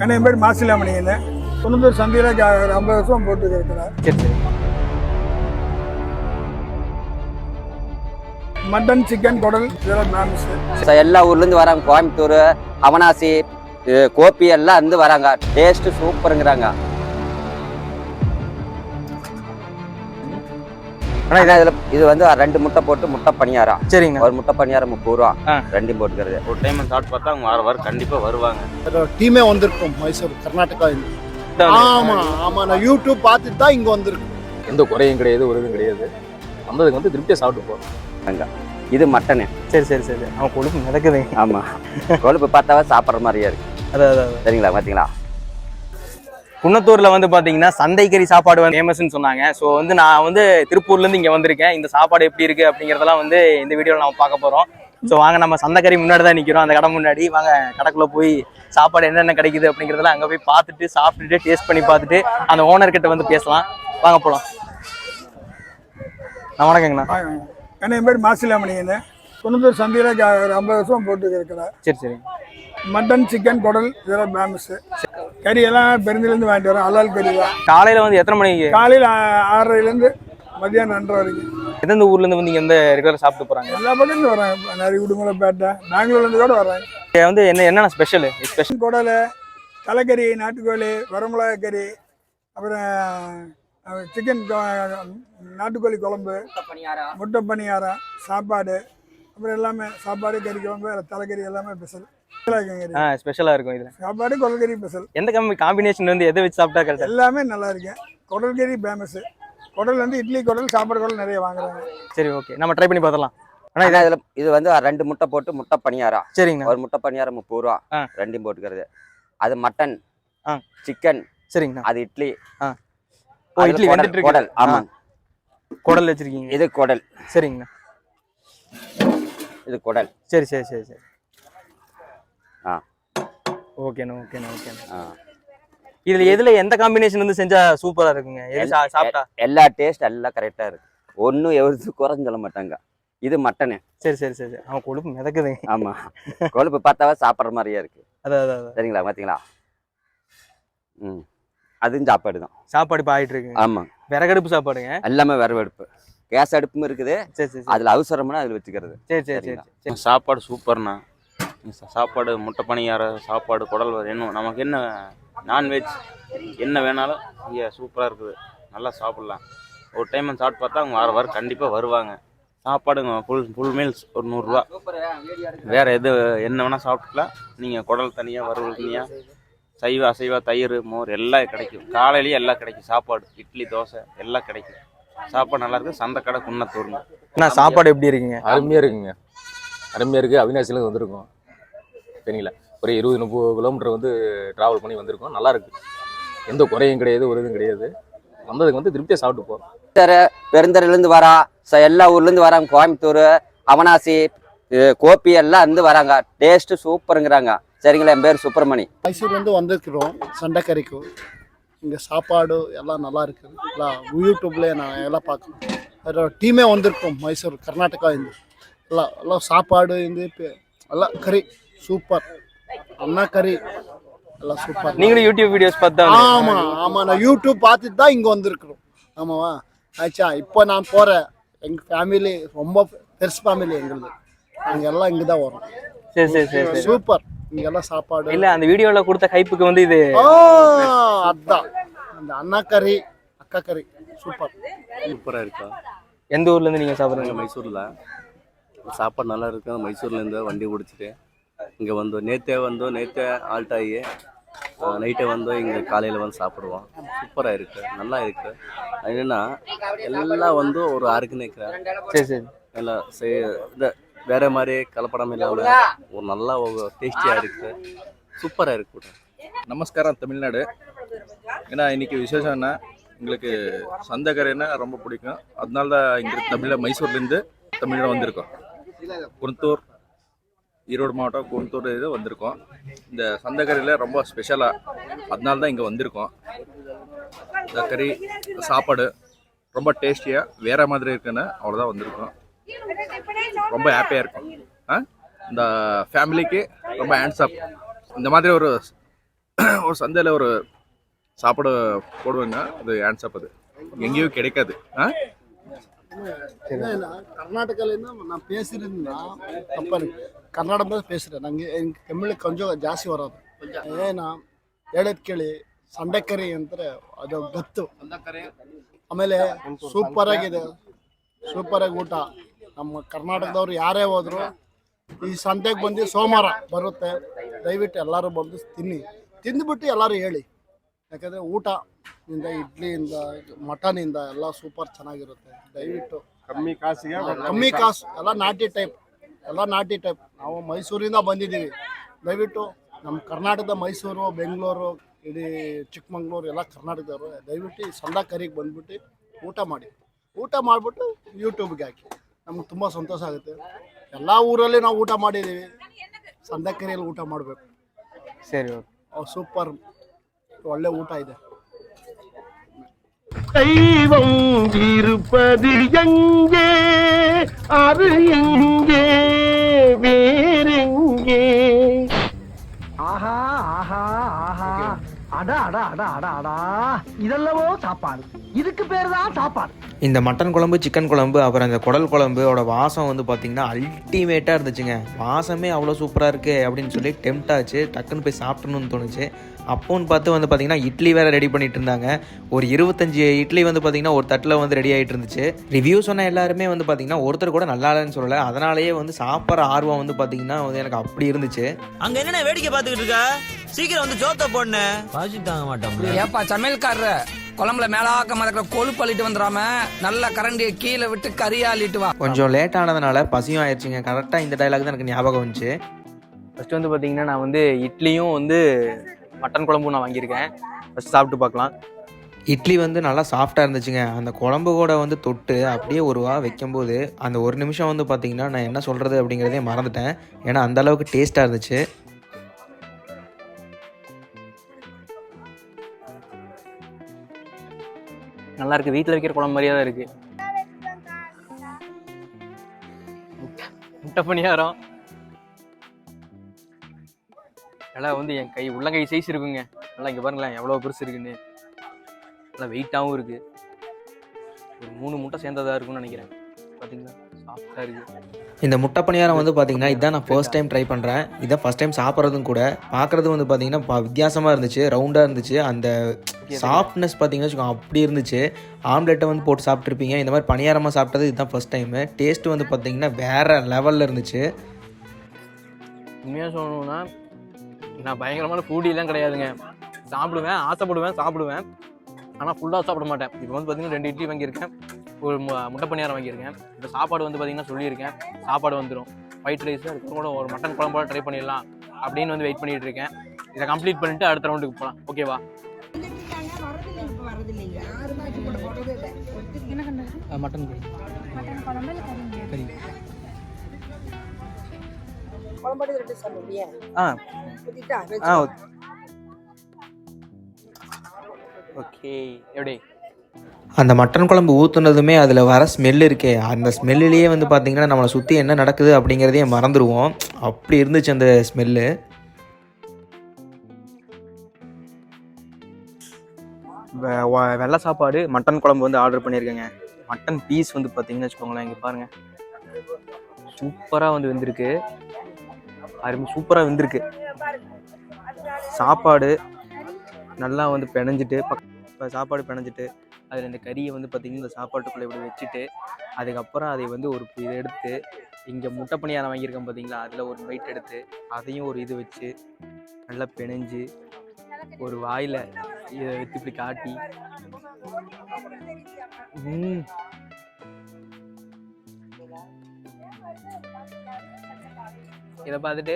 ஏன்னா என் பேர் மாசிலாமணின்னு தொண்ணூத்தொரு ஒரு ஐம்பது வருஷம் போட்டு சரி மட்டன் சிக்கன் குடல் இதெல்லாம் ச- எல்லா ஊர்லேருந்து வராங்க. கோயம்புத்தூர் அவனாசி கோபி எல்லாம் இருந்து வராங்க. டேஸ்ட் சூப்பருங்கிறாங்க ஆனால் இதில் இது வந்து ரெண்டு முட்டை போட்டு முட்டை பணியாரம் சரிங்கண்ணா ஒரு முட்டை பணியாரம் முப்பது ரூபா. ரெண்டையும் போட்டுக்கிறது. ஒரு டைம் சாப்பிட்டு பார்த்தா அவங்க வார வாரம் கண்டிப்பாக வருவாங்க. டீமே வந்திருக்கோம் மைசூர் கர்நாடகா இருந்து ஆமா ஆமா நான் யூடியூப் பார்த்துட்டு தான் இங்க வந்திருக்கோம் எந்த குறையும் கிடையாது ஒரு இதுவும் கிடையாது. வந்ததுக்கு வந்து திருப்தியாக சாப்பிட்டு போகிறோம் இது மட்டனு. சரி சரி சரி. அவன் கொழுப்பு மிதக்குது ஆமாம் கொழுப்பு பார்த்தாவே சாப்பிட்ற மாதிரியே இருக்கு. சரிங்களா பார்த்தீங்களா குன்னத்தூர்ல வந்து பாத்தீங்கன்னா சந்தைக்கறி சாப்பாடு வந்து ஃபேமஸ்னு சொன்னாங்க. ஸோ வந்து நான் வந்து திருப்பூர்ல இருந்து இங்க வந்திருக்கேன். இந்த சாப்பாடு எப்படி இருக்கு அப்படிங்கறதெல்லாம் வந்து இந்த வீடியோல நம்ம பார்க்க போறோம். ஸோ வாங்க நம்ம சந்தைக்கறி முன்னாடி தான் நிக்கிறோம். அந்த கடை முன்னாடி. வாங்க கடைக்குள்ள போய் சாப்பாடு என்னென்ன கிடைக்குது அப்படிங்கறதெல்லாம் அங்க போய் பார்த்துட்டு சாப்பிட்டுட்டு டேஸ்ட் பண்ணி பார்த்துட்டு அந்த ஓனர் கிட்ட வந்து பேசலாம். வாங்க போலாம். நான் வணக்கங்கண்ணா. ஏன்னா என் பேர் மாசிலாமணின்னு தொண்ணூத்தொரு சந்தையில் ஐம்பது வருஷம் போட்டு இருக்கிறேன். சரி சரி. மட்டன் சிக்கன் குடல் இதெல்லாம் ஃபேமஸ் கறி எல்லாம் பெருந்திலேருந்து வாங்கிட்டு வரோம். அலால் கறி தான். காலையில வந்து எத்தனை மணிக்கு? காலையில் ஆறரைலேருந்து மத்தியானம் ரெண்டரை வரைக்கும். எந்தெந்த ஊர்ல இருந்து வந்து இங்க எந்த ரெகுலர் சாப்பிட்டு போறாங்க? எல்லா பக்கத்துலேருந்து வரேன் நிறைய உடுமலைப்பேட்டை பெங்களூர்லேருந்து கூட வரேன் இங்க வந்து என்ன என்னென்ன ஸ்பெஷல் ஸ்பெஷல் குடல் தலைக்கறி நாட்டுக்கோழி வரமிளகா கறி அப்புறம் சிக்கன் நாட்டுக்கோழி குழம்பு முட்டை பணியாரம் சாப்பாடு அப்புறம் எல்லாமே சாப்பாடு கறி குழம்பு தலைக்கறி எல்லாமே ஸ்பெஷல் ஆ ஸ்பெஷலா இருக்கும் இதுல. சாப்பாடு குடல் கறி ஸ்பெஷல் எந்த கம்பி காம்பினேஷன் வந்து எதை வச்சு சாப்பிட்டா கரெக்டா எல்லாமே நல்லா இருக்கு. குடல் கறி ஃபேமஸ் குடல் வந்து இட்லி குடல் சாப்பாடு குடல் நிறைய வாங்குறாங்க. சரி ஓகே நம்ம ட்ரை பண்ணி பார்த்தலாம் ஆனா ஆனால் இதில் இது வந்து ரெண்டு முட்டை போட்டு முட்டை பணியாரம் சரிங்கண்ணா. ஒரு முட்டை பணியாரம் முப்பது ரூபா. ஆ. ரெண்டையும் போட்டுக்கிறது. அது மட்டன் ஆ. சிக்கன் சரிங்கண்ணா. அது இட்லி. ஓ அதுல இட்லி குடல், வெந்துட்டு குடல் ஆமாம் குடல் வச்சிருக்கீங்க. இது குடல். சரிங்கண்ணா. இது குடல். சரி சரி சரி சரி. ஆ. ஓகேண்ணா ஓகேண்ணா ஓகேண்ணா. ஆ. இதுல எதுல எந்த காம்பினேஷன் வந்து செஞ்சா சூப்பரா இருக்குங்க? எது சாப்பிட்டா? எல்லா டேஸ்ட் எல்லாம் கரெக்டாக இருக்கு. ஒன்றும் எவ்வளவு குறைஞ்சு சொல்ல மாட்டாங்க. இது மட்டனு. சரி சரி சரி சரி. அவன் கொழுப்பு மிதக்குது. ஆமா. கொழுப்பு பார்த்தாவே சாப்பிட்ற மாதிரியே இருக்கு. அதான் அதான். சரிங்களா பார்த்தீங்களா ம். அதுவும் சாப்பாடு தான். சாப்பாடு இப்போ ஆயிட்டு இருக்குங்க. ஆமாம் விறகடுப்பு சாப்பாடுங்க. எல்லாமே விரவு அடுப்பு கேஸ் அடுப்பும் இருக்குது. சரி சரி அதில் அவசரம்னா அதில் வச்சுக்கிறது. சரி சரி சரி. சாப்பாடு சூப்பர்ண்ணா. சாப்பாடு முட்டை பணியாரம் சாப்பாடு குடல் என்ன நமக்கு என்ன நான்வெஜ் என்ன வேணாலும் இங்கே சூப்பராக இருக்குது. நல்லா சாப்பிட்லாம். ஒரு டைம் சாப்பிட்டு பார்த்தா அவங்க வார வாரம் கண்டிப்பாக வருவாங்க. சாப்பாடுங்க ஃபுல் ஃபுல் மீல்ஸ் ஒரு நூறுரூவா. வேறு எது என்ன வேணால் சாப்பிட்டுக்கலாம். நீங்கள் குடல் தனியாக வறுவல் தனியாக சைவ அசைவ தயிர் மோர் எல்லாம் கிடைக்கும். காலையிலேயே எல்லாம் கிடைக்கும். சாப்பாடு இட்லி தோசை எல்லாம் கிடைக்கும். சாப்பாடு நல்லா இருக்கு. சந்தை கடை குன்னத்தூருங்க. அண்ணா சாப்பாடு எப்படி இருக்குங்க? அருமையாக இருக்குங்க. அருமையாக இருக்குது அவினாசிலேருந்து வந்திருக்கோம். சரிங்களா ஒரு இருபது முப்பது கிலோமீட்டர் வந்து ட்ராவல் பண்ணி வந்திருக்கோம். நல்லா இருக்கு. எந்த குறையும் கிடையாது ஒரு இதுவும் கிடையாது. வந்ததுக்கு வந்து திருப்தியாக சாப்பிட்டு போகிறோம் பெருந்தரையிலேருந்து வரா. ச- எல்லா ஊர்லேருந்து வராங்க. கோயம்புத்தூர் அவனாசி இது கோபி எல்லாம் இருந்து வராங்க. டேஸ்ட் சூப்பருங்கிறாங்க. சரிங்களா? என் பேர் சுப்பிரமணி. மைசூர்ல இருந்து வந்திருக்கிறோம் சண்டைக்கறிக்கு. இங்க சாப்பாடு எல்லாம் நல்லா இருக்குது எல்லாம் யூடியூப்ல நான் எல்லாம் பார்க்கணும் டீமே வந்திருக்கோம். மைசூர் கர்நாடகா இருந்து. எல்லாம் எல்லாம் சாப்பாடு இருந்து எல்லாம் கறி. சூப்பர். அண்ணா கறி. எல்லாம் சூப்பர். நீங்களும் யூடியூப் வீடியோஸ் பார்த்தா ஆமா ஆமா. நான் யூடியூப் பார்த்துட்டு தான் இங்க வந்திருக்கிறோம். ஆமாவா? ஆச்சா இப்போ நான் போறேன். எங்க ஃபேமிலி ரொம்ப பெருசு ஃபேமிலி எங்களுது நாங்க எல்லாம் இங்க தான் வரோம். சரி சரி சரி சரி. சூப்பர். இங்க எல்லாம் சாப்பாடு. இல்ல அந்த வீடியோல கொடுத்த ஹைப்புக்கு வந்து இது ஆ, அதான். அந்த அண்ணா கறி அக்கா கறி. சூப்பர். சூப்பராக இருக்கா? எந்த ஊர்ல இருந்து நீங்க நாங்கள் சாப்பிடுறீங்க மைசூரில். சாப்பாடு நல்லா இருக்கு. மைசூர்லேருந்து வண்டி பிடிச்சிட்டு இங்கே வந்தோம் நேற்றே வந்தோம் நேற்றே ஆல்ட் ஆகி நைட்டே வந்தோம் இங்கே காலையில் வந்து சாப்பிடுவோம். சூப்பராக இருக்கு. நல்லா இருக்கு. அது என்னன்னா எல்லாம் வந்து ஒரு நிற்கிறேன் சரி சரி. எல்லாம் செய் இந்த வேற மாதிரி கலப்படம் இல்லாமல் ஒரு நல்லா டேஸ்டியாக இருக்கு. சூப்பராக இருக்கு கூட நமஸ்காரம் தமிழ்நாடு. ஏன்னா இன்னைக்கு விசேஷம் என்ன? எங்களுக்கு சந்தைக்கரைன்னா ரொம்ப பிடிக்கும். அதனால தான் இங்கே தமிழில் மைசூர்லேருந்து தமிழில் வந்திருக்கோம். குருத்தூர் ஈரோடு மாவட்டம் குண்டூர் இது வந்திருக்கோம். இந்த சந்தைக்கறியில் ரொம்ப ஸ்பெஷலாக அதனால தான் இங்கே வந்திருக்கோம். இந்த கறி சாப்பாடு ரொம்ப டேஸ்டியாக வேறு மாதிரி இருக்குன்னு அவ்வளோதான் வந்திருக்கோம். ரொம்ப ஹாப்பியாக இருக்கும். ஆ? இந்த ஃபேமிலிக்கு ரொம்ப ஹேண்ட்ஸ் இந்த மாதிரி ஒரு ஒரு சந்தையில் ஒரு சாப்பாடு போடுவேங்க அது ஹேண்ட்ஷப் அது. எங்கேயும் கிடைக்காது. ஆ? ಕರ್ನಾಟಕದಿಂದ ನಾನು ಪೇಸಿರಿಂದ ಕಂಪನಿ ಕರ್ನಾಟಕದಲ್ಲಿ ಪೇಸಿದೆ. ನನಗೆ ತಮಿಳು ಕಂಜೋಗ ಜಾಸ್ತಿ ಬರೋದು. ಏನ ಹೇಳದ್ ಕೇಳಿ, ಸಂಡಕರಿ ಅಂತಾರೆ, ಅದು ಗತ್ತು. ಆಮೇಲೆ ಸೂಪರ್ ಆಗಿದೆ ಸೂಪರ್ ಆಗಿ ಊಟ. ನಮ್ಮ ಕರ್ನಾಟಕದವ್ರು ಯಾರೇ ಹೋದ್ರು, ಈ ಸಂತೆಗೆ ಬಂದು ಸೋಮವಾರ ಬರುತ್ತೆ. ದಯವಿಟ್ಟು ಎಲ್ಲರೂ ಬಂದು ತಿನ್ನಿ. ತಿಂದ್ಬಿಟ್ಟು ಎಲ್ಲರೂ ಹೇಳಿ. ಯಾಕಂದರೆ ಊಟದಿಂದ ಇಡ್ಲಿಯಿಂದ ಮಟನಿಂದ ಎಲ್ಲ ಸೂಪರ್ ಚೆನ್ನಾಗಿರುತ್ತೆ. ದಯವಿಟ್ಟು ಕಮ್ಮಿ ಕಾಸಿಗೆ ಕಮ್ಮಿ ಕಾಸು ಎಲ್ಲ ನಾಟಿ ಟೈಪ್ ಎಲ್ಲ ನಾಟಿ ಟೈಪ್ ನಾವು ಮೈಸೂರಿಂದ ಬಂದಿದ್ದೀವಿ. ದಯವಿಟ್ಟು ನಮ್ಮ ಕರ್ನಾಟಕದ ಮೈಸೂರು ಬೆಂಗಳೂರು ಇಡೀ ಚಿಕ್ಕಮಂಗ್ಳೂರು ಎಲ್ಲ ಕರ್ನಾಟಕದವರು ದಯವಿಟ್ಟು ಈ ಕರಿಗೆ ಬಂದ್ಬಿಟ್ಟು ಊಟ ಮಾಡಿ. ಊಟ ಮಾಡಿಬಿಟ್ಟು ಯೂಟ್ಯೂಬ್ಗೆ ಹಾಕಿ. ನಮ್ಗೆ ತುಂಬ ಸಂತೋಷ ಆಗುತ್ತೆ. ಎಲ್ಲ ಊರಲ್ಲಿ ನಾವು ಊಟ ಮಾಡಿದ್ದೀವಿ. ಸಂದಕರಿಯಲ್ಲಿ ಊಟ ಮಾಡಬೇಕು. ಸರಿ ಸೂಪರ್ ಒಳ್ಳೆ ಊಟ ಇದೆ தெய்வம் இருப்பது எங்கே அது எங்கே வேறெங்கே ஆஹா ஆஹா ஆஹா அடா அடா அடா அடா அடா இதெல்லவோ சாப்பாடு இதுக்கு பேர் தான் சாப்பாடு இந்த மட்டன் குழம்பு சிக்கன் குழம்பு அப்புறம் இந்த குடல் குழம்போட வாசம் வந்து பார்த்தீங்கன்னா அல்டிமேட்டாக இருந்துச்சுங்க. வாசமே அவ்வளோ சூப்பராக இருக்கு அப்படின்னு சொல்லி டெம்ட் ஆச்சு. டக்குன்னு போய் சாப்பிடணும்னு தோணுச்சு. அப்போன்னு பார்த்து வந்து பார்த்தீங்கன்னா இட்லி வேற ரெடி பண்ணிட்டு இருந்தாங்க. ஒரு இருபத்தஞ்சு இட்லி வந்து பார்த்தீங்கன்னா ஒரு தட்டில் வந்து ரெடி ஆகிட்டு இருந்துச்சு. ரிவ்யூ சொன்ன எல்லாருமே வந்து பார்த்தீங்கன்னா ஒருத்தர் கூட நல்லா இல்லைன்னு சொல்லலை. அதனாலேயே வந்து சாப்பிட்ற ஆர்வம் வந்து பார்த்தீங்கன்னா வந்து எனக்கு அப்படி இருந்துச்சு. அங்க என்ன வேடிக்கை பார்த்துக்கிட்டு இருக்க? சீக்கிரம் வந்து ஜோத்த மாட்டோம் ஏப்பா சமையல்காரர. குழம்புல மேலாக்க மறக்கிற கொழுப்பு அள்ளிட்டு வந்துடாம நல்ல கரண்டியை கீழே விட்டு கறியா அள்ளிட்டு வா. கொஞ்சம் லேட் ஆனதுனால பசியும் ஆயிடுச்சுங்க. கரெக்டாக இந்த டைலாக் தான் எனக்கு ஞாபகம் வந்துச்சு. ஃபஸ்ட்டு வந்து பார்த்தீங்கன்னா நான் வந்து இட்லியும் வந்து மட்டன் குழம்பும் நான் வாங்கியிருக்கேன். ஃபஸ்ட் சாப்பிட்டு பார்க்கலாம். இட்லி வந்து நல்லா சாஃப்டாக இருந்துச்சுங்க. அந்த குழம்பு கூட வந்து தொட்டு அப்படியே ஒரு வா வைக்கும்போது அந்த ஒரு நிமிஷம் வந்து பார்த்தீங்கன்னா நான் என்ன சொல்கிறது அப்படிங்கிறதே மறந்துட்டேன். ஏன்னா அந்த அளவுக்கு டேஸ்ட்டாக இருந்துச்சு. நல்லா இருக்கு. வீட்டில் வைக்கிற குழம்பு மாதிரியே தான் இருக்கு. முட்டை பணியாரம். நல்லா வந்து என் கை உள்ளங்கை சைஸ் இருக்குங்க. நல்லா இங்கே பாருங்களேன் எவ்வளோ பெருசு இருக்குன்னு. நல்லா வெயிட்டாகவும் இருக்கு. ஒரு மூணு முட்டை சேர்ந்ததாக இருக்கும்னு நினைக்கிறேன். பார்த்தீங்களா சாஃப்டாக இருக்கு. இந்த முட்டை பணியாரம் வந்து பார்த்தீங்கன்னா இதான் நான் ஃபர்ஸ்ட் டைம் ட்ரை பண்ணுறேன் இதான் ஃபர்ஸ்ட் டைம் சாப்பிட்றதும் கூட பார்க்குறது வந்து பார்த்தீங்கன்னா வித்தியாசமாக இருந்துச்சு ரவுண்டாக இருந்துச்சு. அந்த சாஃப்ட்னஸ் பார்த்தீங்கன்னா வச்சுக்கோங்க அப்படி இருந்துச்சு. ஆம்லெட்டை வந்து போட்டு சாப்பிட்ருப்பீங்க இந்த மாதிரி பணியாரமாக சாப்பிட்டது இதுதான் ஃபர்ஸ்ட் டைமு டேஸ்ட் வந்து பார்த்தீங்கன்னா வேற லெவலில் இருந்துச்சு. உண்மையாக சொல்லணும்னா நான் பயங்கரமான ஃபூடிலாம் கிடையாதுங்க. சாப்பிடுவேன் ஆசைப்படுவேன் சாப்பிடுவேன். ஆனால் ஃபுல்லாக சாப்பிட மாட்டேன். இப்போ வந்து பார்த்தீங்கன்னா ரெண்டு இட்லி வாங்கியிருக்கேன். ஒரு முட்டை பணியாரம் வாங்கியிருக்கேன். இப்போ சாப்பாடு வந்து பார்த்தீங்கன்னா சொல்லியிருக்கேன். சாப்பாடு வந்துடும் ஒயிட் ரைஸ் அதுக்கு கூட ஒரு மட்டன் குழம்போட ட்ரை பண்ணிடலாம் அப்படின்னு வந்து வெயிட் பண்ணிட்டு இருக்கேன். இதை கம்ப்ளீட் பண்ணிட்டு அடுத்த ரவுண்டுக்கு போகலாம் ஓகேவா மட்டன் கறி? ஆ. ஆ ஓகே. எப்படி? அந்த மட்டன் குழம்பு ஊற்றுனதுமே அதில் வர ஸ்மெல் இருக்கே. அந்த ஸ்மெல்லுலேயே வந்து பார்த்தீங்கன்னா நம்மளை சுற்றி என்ன நடக்குது அப்படிங்கிறதையே மறந்துடுவோம் அப்படி இருந்துச்சு அந்த ஸ்மெல்லு வெள்ளை சாப்பாடு மட்டன் குழம்பு வந்து ஆர்டர் பண்ணியிருக்கேங்க. மட்டன் பீஸ் வந்து பார்த்தீங்கன்னு வச்சுக்கோங்களேன் இங்கே பாருங்கள் சூப்பராக வந்து வெந்திருக்கு. அருமை சூப்பராக வெந்திருக்கு. சாப்பாடு நல்லா வந்து பிணைஞ்சிட்டு பக் இப்போ சாப்பாடு பிணைஞ்சிட்டு அதில் இந்த கறியை வந்து பார்த்திங்கன்னா இந்த சாப்பாட்டுக்குள்ளே இப்படி வச்சுட்டு அதுக்கப்புறம் அதை வந்து ஒரு இதை எடுத்து இங்கே முட்டை பணியாரம் வாங்கியிருக்கேன் பார்த்தீங்களா? அதில் ஒரு பைட் எடுத்து அதையும் ஒரு இது வச்சு நல்லா பிணைஞ்சு ஒரு வாயில் இதை வச்சு இப்படி காட்டி. இதை பார்த்துட்டு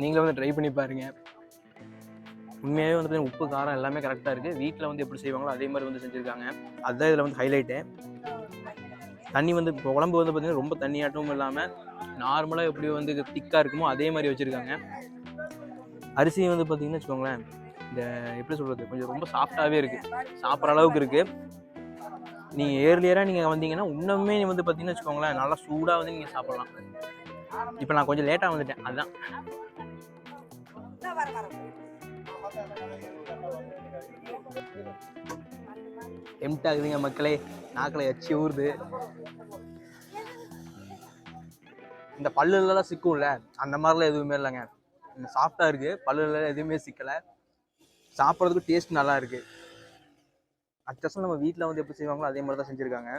நீங்களும் வந்து ட்ரை பண்ணி பாருங்க உண்மையாகவே வந்து உப்பு காரம் எல்லாமே கரெக்டாக இருக்குது வீட்டில் வந்து எப்படி செய்வாங்களோ அதே மாதிரி வந்து செஞ்சுருக்காங்க. அதுதான் இதில் வந்து ஹைலைட்டு தண்ணி வந்து இப்போ குழம்பு வந்து பார்த்திங்கன்னா ரொம்ப தண்ணியாட்டமும் இல்லாமல் நார்மலாக எப்படி வந்து திக்காக இருக்குமோ அதே மாதிரி வச்சுருக்காங்க. அரிசி வந்து பார்த்திங்கன்னா வச்சுக்கோங்களேன். இந்த எப்படி சொல்கிறது கொஞ்சம் ரொம்ப சாஃப்டாகவே இருக்குது சாப்பிட்ற அளவுக்கு இருக்குது நீங்கள் ஏர்லியராக நீங்கள் வந்தீங்கன்னா இன்னுமே வந்து பார்த்தீங்கன்னு வச்சுக்கோங்களேன் நல்லா சூடாக வந்து நீங்கள் சாப்பிட்லாம். இப்போ நான் கொஞ்சம் லேட்டாக வந்துட்டேன் அதுதான் டெம்ட் ஆகுதுங்க மக்களே நாக்கில் எச்சி ஊறுது. இந்த பல்லுலலாம் சிக்கும்ல அந்த மாதிரிலாம் எதுவுமே இல்லைங்க. சாஃப்டாக இருக்கு பல்லுல எதுவுமே சிக்கலை. சாப்பிட்றதுக்கு டேஸ்ட் நல்லா இருக்கு அச்சசம் நம்ம வீட்டில் வந்து எப்படி செய்வாங்களோ அதே மாதிரி தான் செஞ்சுருக்காங்க.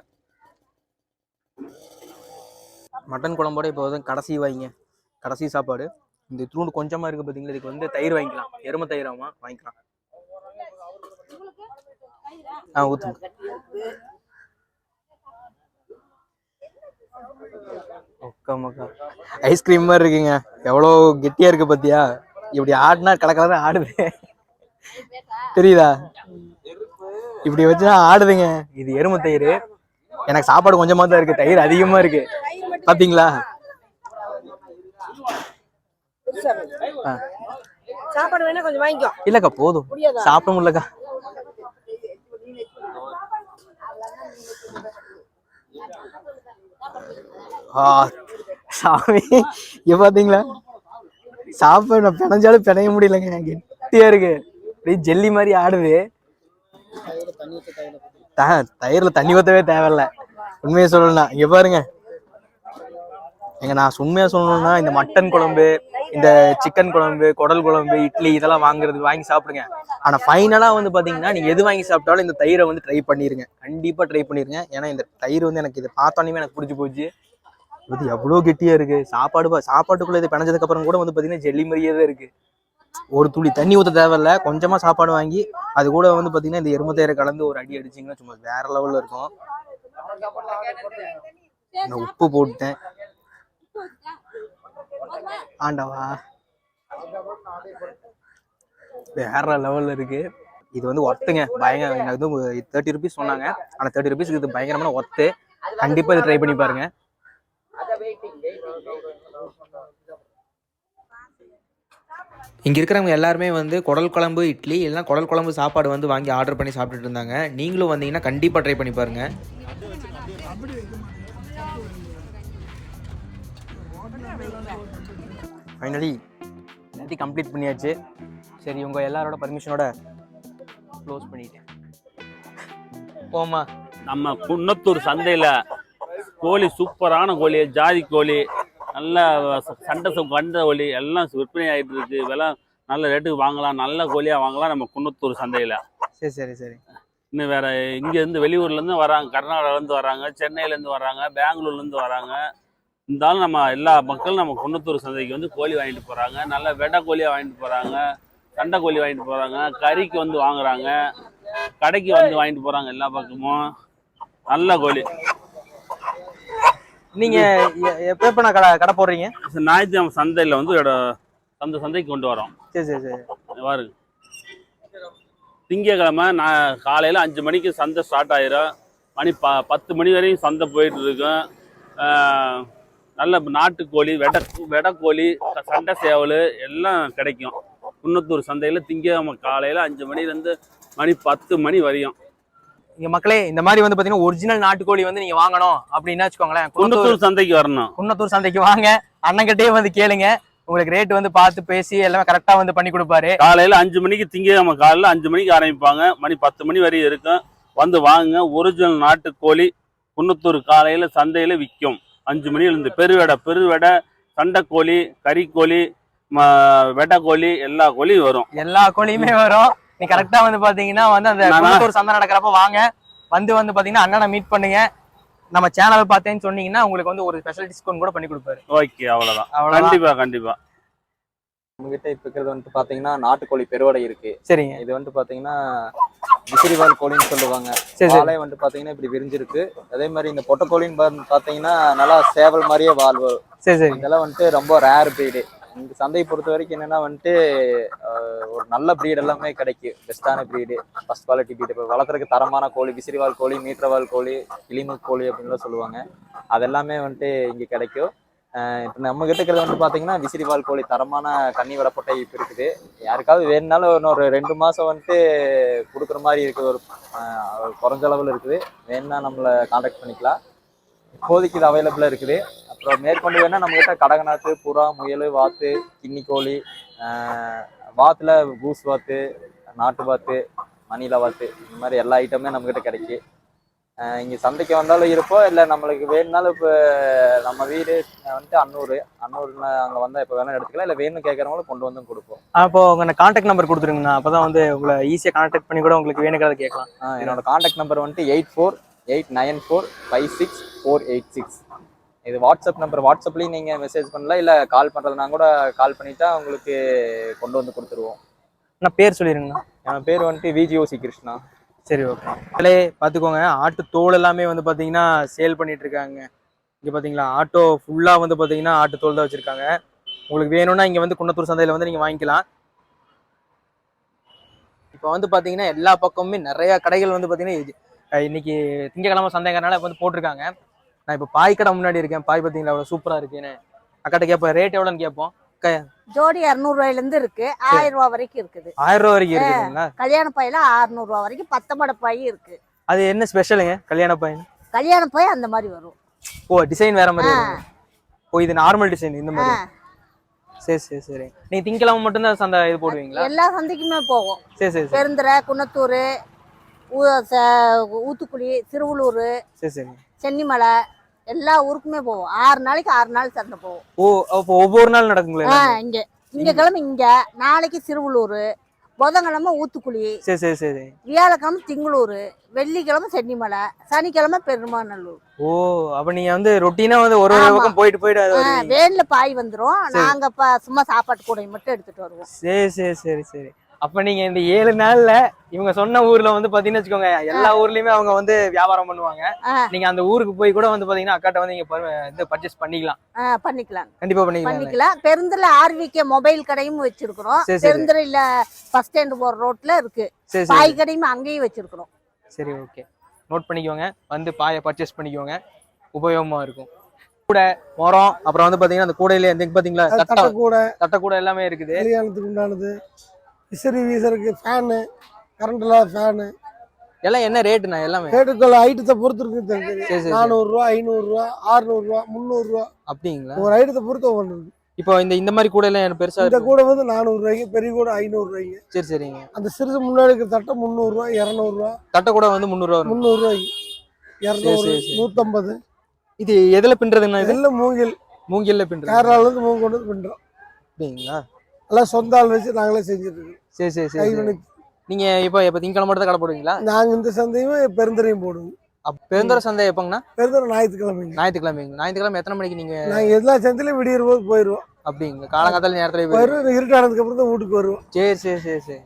மட்டன் குழம்போட இப்போ வந்து கடைசி வாங்கிங்க கடைசி சாப்பாடு. இந்த இத்தினூண்டு கொஞ்சமாக இருக்குது பார்த்தீங்களா இதுக்கு வந்து தயிர் வாங்கிக்கலாம். எருமை தயிராமா வாங்கிக்கலாம். ஆ ஊற்றுங்க ஒக்கா மக்கா. ஐஸ்கிரீம் மாதிரி இருக்குங்க. எவ்வளோ கெட்டியாக இருக்குது பார்த்தியா இப்படி ஆடினா கலக்கலன்னு ஆடுது தெரியுதா? இப்படி வச்சுனா ஆடுதுங்க. இது எருமை தயிர். எனக்கு சாப்பாடு கொஞ்சமா தான் இருக்கு. தயிர் அதிகமா இருக்கு. பாத்தீங்களா. சாப்பாடு வேணா கொஞ்சம் வாங்கிக்கோ. இல்லக்கா போதும். சாப்பிட முடியலக்கா. ஆ சாமி இங்க பாத்தீங்களா? சாப்பாடு நான் பிணைஞ்சாலும் பிணைய முடியலங்க. கெட்டியா இருக்கு. அப்படியே ஜெல்லி மாதிரி ஆடுது. த- தயிர்ல தண்ணி ஊற்றவே தேவையில்ல. உண்மையை சொல்லணும்னா இங்க பாருங்க. எங்க நான் உண்மையா சொல்லணும்னா இந்த மட்டன் குழம்பு இந்த சிக்கன் குழம்பு குடல் குழம்பு இட்லி இதெல்லாம் வாங்குறது வாங்கி சாப்பிடுங்க. ஆனா ஃபைனலா வந்து பாத்தீங்கன்னா நீங்க எது வாங்கி சாப்பிட்டாலும் இந்த தயிரை வந்து ட்ரை பண்ணிருங்க. கண்டிப்பா ட்ரை பண்ணிருங்க. ஏன்னா இந்த தயிர் வந்து எனக்கு இதை பார்த்தோன்னே எனக்கு பிடிச்சி போச்சு. இது எவ்வளோ கெட்டியா இருக்கு. சாப்பாடு பா- சாப்பாட்டுக்குள்ள இது பிணைஞ்சதுக்கு அப்புறம் கூட வந்து பாத்தீங்கன்னா ஜெல்லி மாதிரியே தான் இருக்கு. ஒரு துளி தண்ணி ஊற்ற தேவையில்ல கொஞ்சமாக சாப்பாடு வாங்கி அது கூட வந்து பார்த்தீங்கன்னா இந்த எரும தயிரை கலந்து ஒரு அடி அடிச்சிங்கன்னா சும்மா வேற லெவலில் இருக்கும். நான் உப்பு போட்டேன் ஆண்டவா? வேற லெவலில் இருக்கு. இது வந்து ஒர்த்துங்க. பயங்கர எனக்கு வந்து தேர்ட்டி ருபீஸ் சொன்னாங்க. ஆனால் தேர்ட்டி ருபீஸ்க்கு இது பயங்கரமான ஒர்த்து. கண்டிப்பாக இது ட்ரை பண்ணி பாருங்க. இங்கே இருக்கிறவங்க எல்லாருமே வந்து குடல் குழம்பு இட்லி இல்லைனா குடல் குழம்பு சாப்பாடு வந்து வாங்கி ஆர்டர் பண்ணி சாப்பிட்டுட்டு இருந்தாங்க. நீங்களும் வந்தீங்கன்னா கண்டிப்பாக ட்ரை பண்ணி பாருங்க. ஃபைனலி எல்லாத்தையும் கம்ப்ளீட் பண்ணியாச்சு. சரி உங்க எல்லாரோட பர்மிஷனோட க்ளோஸ் பண்ணிட்டேன். போமா நம்ம குன்னத்தூர் சந்தையில் கோழி சூப்பரான கோழி ஜாதி கோழி நல்ல சண்டை கண்ட கோழி எல்லாம் விற்பனை ஆகிட்டு இருக்கு. விலை நல்ல ரேட்டுக்கு வாங்கலாம். நல்ல கோழியாக வாங்கலாம் நம்ம குன்னத்தூர் சந்தையில். சரி சரி சரி. இன்னும் வேற இங்கேருந்து வெளியூர்லேருந்து வராங்க. கர்நாடகாலேருந்து வராங்க. சென்னையிலேருந்து வராங்க. பெங்களூர்லேருந்து வராங்க. இருந்தாலும் நம்ம எல்லா மக்களும் நம்ம குன்னத்தூர் சந்தைக்கு வந்து கோழி வாங்கிட்டு போகிறாங்க நல்ல வெடை கோழியாக வாங்கிட்டு போகிறாங்க சண்டை கோழி வாங்கிட்டு போகிறாங்க கறிக்கு வந்து வாங்குறாங்க. கடைக்கு வந்து வாங்கிட்டு போகிறாங்க எல்லா பக்கமும். நல்ல கோழி. நீங்க எ- எப்ப எப்ப நான் கடை கடை போடுறீங்க? ஞாயிற்றுக்கிழமை சந்தையில் வந்து அந்த சந்தைக்கு கொண்டு வரோம். சரி சரி சரி. பாருங்க திங்கக்கிழமை நான் காலையில் அஞ்சு மணிக்கு சந்தை ஸ்டார்ட் ஆயிரும். மணி ப பத்து மணி வரையும் சந்தை போயிட்டு இருக்கும் நல்ல நாட்டுக்கோழி வெடை வெடைக்கோழி சண்டை சேவல் எல்லாம் கிடைக்கும். குன்னத்தூர் சந்தையில் திங்கக்கிழமை காலையில் அஞ்சு மணிலேருந்து மணி பத்து மணி வரையும். இங்க மக்களே இந்த மாதிரி வந்து பாத்தீங்கன்னா ஒரிஜினல் நாட்டுக்கோழி வந்து நீங்க வாங்கணும் அப்படின்னா வச்சுக்கோங்களேன். குன்னத்தூர் சந்தைக்கு வரணும். குன்னத்தூர் சந்தைக்கு வாங்க. அண்ணன்கிட்டயே வந்து கேளுங்க. உங்களுக்கு ரேட் வந்து பார்த்து பேசி எல்லாமே கரெக்டா வந்து பண்ணி கொடுப்பாரு. காலையில் அஞ்சு மணிக்கு திங்கக்கிழமை காலையில் அஞ்சு மணிக்கு ஆரம்பிப்பாங்க. மணி பத்து மணி வரையும் இருக்கும். வந்து வாங்குங்க. ஒரிஜினல் நாட்டுக்கோழி குன்னத்தூர் காலையில் சந்தையில் விற்கும் அஞ்சு மணிலேருந்து பெருவெடை பெருவெடை சண்டைக்கோழி கறிக்கோழி ம- வெட்டைக்கோழி எல்லா கோழியும் வரும். எல்லா கோழியுமே வரும். நீ கரெக்டா வந்து பாத்தீங்கன்னா வந்து அந்த? குன்னத்தூர் சந்தை நடக்கிறப்ப வாங்க. வந்து வந்து பாத்தீங்கன்னா அண்ணனை மீட் பண்ணுங்க. நம்ம சேனல் பார்த்தேன்னு சொன்னீங்கன்னா உங்களுக்கு வந்து ஒரு ஸ்பெஷல் டிஸ்கவுண்ட் கூட பண்ணி கொடுப்பாரு. ஓகே அவ்வளவுதான். கண்டிப்பா கண்டிப்பா. நம்மகிட்ட இப்போ இருக்கிறது வந்துட்டு பார்த்தீங்கன்னா நாட்டுக்கோழி பெருவடை இருக்கு. சரிங்க. இது வந்துட்டு பார்த்தீங்கன்னா விசிறிவால் கோழின்னு சொல்லுவாங்க. வாழை வந்துட்டு பார்த்தீங்கன்னா இப்படி விரிஞ்சிருக்கு. அதே மாதிரி இந்த பொட்டைக்கோழின்னு பார்த்தீங்கன்னா நல்லா சேவல் மாதிரியே வால் வரும் சரி சரி. இதெல்லாம் வந்துட்டு ரொம்ப ரேர் ப்ரீடு இந்த சந்தையை பொறுத்த வரைக்கும் என்னன்னா வந்துட்டு ஒரு நல்ல ப்ரீட் எல்லாமே கிடைக்கும். பெஸ்ட்டான ப்ரீடு ஃபர்ஸ்ட் குவாலிட்டி ப்ரீடு இப்போ வளர்த்துறதுக்கு தரமான கோழி விசிறிவால் கோழி மீட்டரவால் கோழி கிளிமுக் கோழி அப்படின்லாம் சொல்லுவாங்க. அதெல்லாமே வந்துட்டு இங்கே கிடைக்கும். இப்போ நம்ம கிட்ட இருக்கிறது வந்து பார்த்தீங்கன்னா விசிறிவால் கோழி தரமான கண்ணி விடப்பட்டை இப்போ இருக்குது. யாருக்காவது வேணுனாலும் இன்னொரு ரெண்டு மாதம் வந்துட்டு கொடுக்குற மாதிரி இருக்குது. ஒரு குறைஞ்ச அளவில் இருக்குது. வேணும்னா நம்மளை காண்டாக்ட் பண்ணிக்கலாம். இப்போதைக்கு இது அவைலபிளாக இருக்குது. அப்புறம் மேற்கொண்டு வேணால் நம்மகிட்ட கடகநாத்து புறா முயல் வாத்து கோழி ஆஹ் வாத்துல கூஸ் வாத்து நாட்டு வாத்து மணிலா வாத்து இந்த மாதிரி எல்லா ஐட்டமே நம்மகிட்ட கிடைக்கு. ஆஹ் இங்க சந்தைக்கு வந்தாலும் இருப்போம். இல்லை நம்மளுக்கு வேணுனாலும் இப்போ நம்ம வீடு வந்துட்டு அன்னூர். அன்னூர்னு அங்கே வந்தால் இப்போ வேணால் எடுத்துக்கலாம். இல்லை வேணும்னு கேட்குறவங்களும் கொண்டு வந்து கொடுப்போம். அப்போ உங்க கான்டாக்ட் நம்பர் கொடுத்துருங்கண்ணா. அப்பதான் வந்து உங்களை ஈஸியா கான்டாக்ட் பண்ணி கூட உங்களுக்கு வேணுங்கிறத கேட்கலாம். என்னோட காண்டாக்ட் நம்பர் வந்துட்டு eight four eight nine four five six four eight six. இது வாட்ஸ்அப் நம்பர். வாட்ஸ்அப்லேயும் நீங்கள் மெசேஜ் பண்ணலாம். இல்லை கால் பண்ணுறதுனா கூட கால் பண்ணிட்டா உங்களுக்கு கொண்டு வந்து கொடுத்துருவோம். நான் பேர் சொல்லிருங்கண்ணா என் பேர் வந்துட்டு விஜிஓசி கிருஷ்ணா. சரி ஓகே அதிலே பார்த்துக்கோங்க ஆட்டு தோல் எல்லாமே வந்து பார்த்தீங்கன்னா சேல் பண்ணிட்டு இருக்காங்க. இங்கே பார்த்தீங்களா ஆட்டோ ஃபுல்லாக வந்து பார்த்தீங்கன்னா ஆட்டு தோல் தான் வச்சுருக்காங்க. உங்களுக்கு வேணும்னா இங்கே வந்து குன்னத்தூர் சந்தையில் வந்து நீங்கள் வாங்கிக்கலாம். இப்போ வந்து பார்த்தீங்கன்னா எல்லா பக்கமுமே நிறைய கடைகள் வந்து பார்த்தீங்கன்னா இன்னைக்கு திங்கக்கிழமை சந்தைங்கிறனால இப்போ வந்து போட்டிருக்காங்க. நான் இப்போ பாய் கடை முன்னாடி இருக்கேன். பாய் பார்த்தீங்களா அவ்வளோ சூப்பராக இருக்குன்னு. அக்காட்ட கேட்போம் ரேட் எவ்வளோன்னு கேட்போம் ஜோடி இரநூறுவாயில இருந்து இருக்கு. ஆயிரம் ரூபா வரைக்கும் இருக்குது. ஆயிரம் ரூபா வரைக்கும் இருக்குதுங்களா? கல்யாண பையில அறுநூறுவா வரைக்கும் பத்தமட பாய் இருக்கு. அது என்ன ஸ்பெஷலுங்க கல்யாண பையன் கல்யாண பாய் அந்த மாதிரி வரும். ஓ டிசைன் வேற மாதிரி. ஓ இது நார்மல் டிசைன் இந்த மாதிரி. சரி சரி சரி. நீங்க திங்கக்கிழமை மட்டும்தான் சந்தை இது போடுவீங்களா? எல்லா சந்தைக்குமே போவோம். சரி சரி சரி. பெருந்துறை குன்னத்தூர் ஊ- ச- ஊத்துக்குளி திருவள்ளூர் சரி சரி. சென்னிமலை எல்லா ஊருக்குமே போவோம். ஆறு நாளைக்கு ஆறு நாள் சந்தை போவோம். ஓ அப்போ ஒவ்வொரு நாள் நடக்குங்களா? இங்க. திங்க கிழமை இங்க. நாளைக்கு திருவள்ளூர் புதன்கிழமை ஊத்துக்குளி சரி சரி சரி. வியாழக்கிழமை திங்களூர் வெள்ளிக்கிழமை சென்னிமலை சனிக்கிழமை பெருமாநல்லூர். ஓ அப்ப நீங்க வந்து ரொட்டீனா வந்து ஒரு ஒரு. பக்கம் போயிட்டு போயிட்டு. வேன்ல பாய் வந்துரும். சரி. நாங்க ப- சும்மா சாப்பாட்டு கூடை மட்டும் எடுத்துட்டு வருவோம். சரி சரி சரி சரி. அப்ப நீங்க இந்த ஏழு நாள்ல இவங்க சொன்ன ஊர்ல வந்து பாத்தீங்கன்னு வச்சுக்கோங்க எல்லா ஊர்லயுமே அவங்க வந்து வியாபாரம் பண்ணுவாங்க. நீங்க அந்த ஊருக்கு போய் கூட வந்து பாத்தீங்கன்னா அக்காட்ட வந்து நீங்க இது பர்ச்சேஸ் பண்ணிக்கலாம். பண்ணிக்கலாம். கண்டிப்பா பண்ணிக்கலாம். பண்ணிக்கலாம். பெருந்துல ஆர்விகே மொபைல் கடையும் வச்சிருக்கிறோம். சரி, சரி. பெருந்துறையில பஸ் ஸ்டாண்ட் போற ரோட்ல இருக்கு. பாய் கடையும் அங்கேயும் வச்சிருக்கிறோம். சரி ஓகே நோட் பண்ணிக்கோங்க. வந்து பாயை பர்ச்சேஸ் பண்ணிக்கோங்க. உபயோகமா இருக்கும். கூட மரம் அப்புறம் வந்து பாத்தீங்கன்னா அந்த கூடையில இந்த பாத்தீங்களா? தட்டை கூட. தட்டை கூட எல்லாமே இருக்குது. உண்டானது. விசிறி வீசருக்கு ஃபேனு கரண்ட் இல்லாத ஃபேனு எல்லாம் என்ன ரேட்டுண்ணா எல்லாமே? கேட்டுக்கொள்ள ஐட்டத்தை பொறுத்து இருக்கு. நானூறுரூவா ஐநூறுரூவா ஆறுநூறுவா முந்நூறுரூவா அப்படிங்களா? ஒரு ஐட்டத்தை பொறுத்து ஒவ்வொன்று இப்போ இந்த இந்த மாதிரி கூட எல்லாம் எனக்கு பெருசா இந்த. கூட வந்து நானூறுரூவாய்க்கு பெரிய கூட ஐநூறுரூவாய்க்கு சரி சரிங்க. அந்த சிறுசு முன்னாடி இருக்கிற தட்டை முந்நூறுரூவா இரநூறுவா. தட்டை கூட வந்து முந்நூறுவா வரும். முந்நூறுரூவாய்க்கு இரநூறு. நூற்றம்பது இது எதுல பின்றதுண்ணா இது? இதெல்லாம் மூங்கில். மூங்கில்ல பின்றது கேரளாலேருந்து மூங்க கொண்டு வந்து பண்ணுறோம் அப்படிங்களா? எல்லாம் சொந்த ஆள் வச்சு நாங்களே செஞ்சுட்டு இருக்கோம். சரி சரி சரி, நீங்க இப்போ இப்போ திங்கக்கிழமை மட்டும் தான் கடை போடுவீங்களா? நாங்கள் இந்த சந்தையும் பெருந்தரையும் போடுவோம். பெருந்தர சந்தை எப்போங்கண்ணா? பெருந்தரை ஞாயிற்றுக்கிழமைங்க ஞாயிற்றுக்கிழமைங்க. ஞாயிற்றுக்கிழமை எத்தனை மணிக்கு நீங்க? நாங்கள் எல்லா சந்தையிலும் விடியற போது போயிடுவோம் அப்படிங்களா? காலங்காத்தால நேரத்துல போய் போயிடுவோம் இருட்டானதுக்கு அப்புறம் தான் வீட்டுக்கு வருவோம். சரி சரி சரி சரி.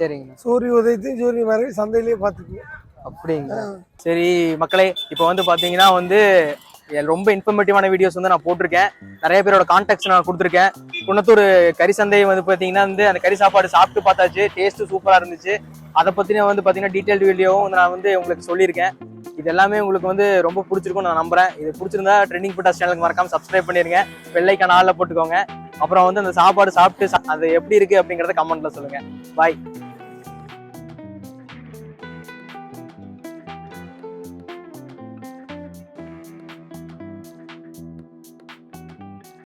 சரிங்கண்ணா. சூரிய உதயத்தையும் சூரிய மறைவையும் சந்தையிலேயே பார்த்துக்குவோம். அப்படிங்களா? சரி மக்களே இப்போ வந்து பாத்தீங்கன்னா வந்து ரொம்ப இன்ஃபர்மேட்டிவான வீடியோஸ் வந்து நான் போட்டிருக்கேன். நிறைய பேரோட கான்டாக்ட்ஸ் நான் கொடுத்துருக்கேன். குணத்தூர் கறி சந்தை வந்து பார்த்தீங்கன்னா வந்து அந்த கறி சாப்பாடு சாப்பிட்டு பார்த்தாச்சு. டேஸ்ட்டு சூப்பராக இருந்துச்சு. அதை பற்றின வந்து பார்த்தீங்கன்னா டீடைல் வீடியோவும் வந்து நான் வந்து உங்களுக்கு சொல்லியிருக்கேன். இது எல்லாமே உங்களுக்கு வந்து ரொம்ப பிடிச்சிருக்கும் நான் நம்புறேன். இது பிடிச்சிருந்தா ட்ரெண்டிங் பட்டாஸ் சேனலுக்கு மறக்காம சப்ஸ்கிரைப் பண்ணிருங்க. வெள்ளைக்கான ஆளில் போட்டுக்கோங்க. அப்புறம் வந்து அந்த சாப்பாடு சாப்பிட்டு அது எப்படி இருக்கு அப்படிங்கறத கமெண்ட்ல சொல்லுங்க. பாய்